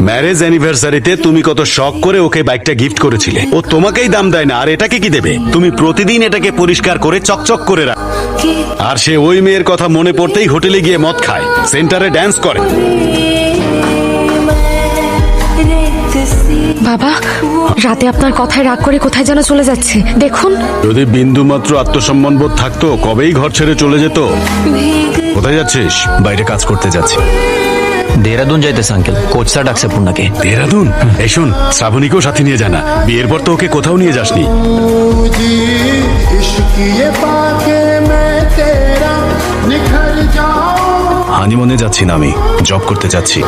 Marriage অ্যানিভার্সারিতে তুমি কত শখ করে ওকে বাইকটা গিফট করেছিলে। ও তোমাকেই দাম দেয় না আর এটাকে কি দেবে? তুমি প্রতিদিন এটাকে পরিষ্কার করে চকচক করে রাখ। আর সে ওই মেয়ের কথা মনে পড়তেই হোটেলে গিয়ে মদ খায়। সেন্টারে ড্যান্স করে। বাবা রাতে আপনার কথায় রাগ করে কোথায় যেন চলে যাচ্ছে। দেখুন। যদি বিন্দু মাত্র আত্মসম্মান বোধ থাকতো কবেই ঘর ছেড়ে চলে যেত? কোথায় যাচ্ছিস? বাইরে কাজ করতে যাচ্ছি। দেহরাদুন যাইতেছে আঙ্কেল কোচ স্যার ডাকছে পূর্ণাকে। দেহরাদুন এসুন শ্রাবণীকেও সাথে নিয়ে জানা বিয়ের পর তো ওকে কোথাও নিয়ে যাসনি। হানিমনে যাচ্ছি না আমি জব করতে যাচ্ছি।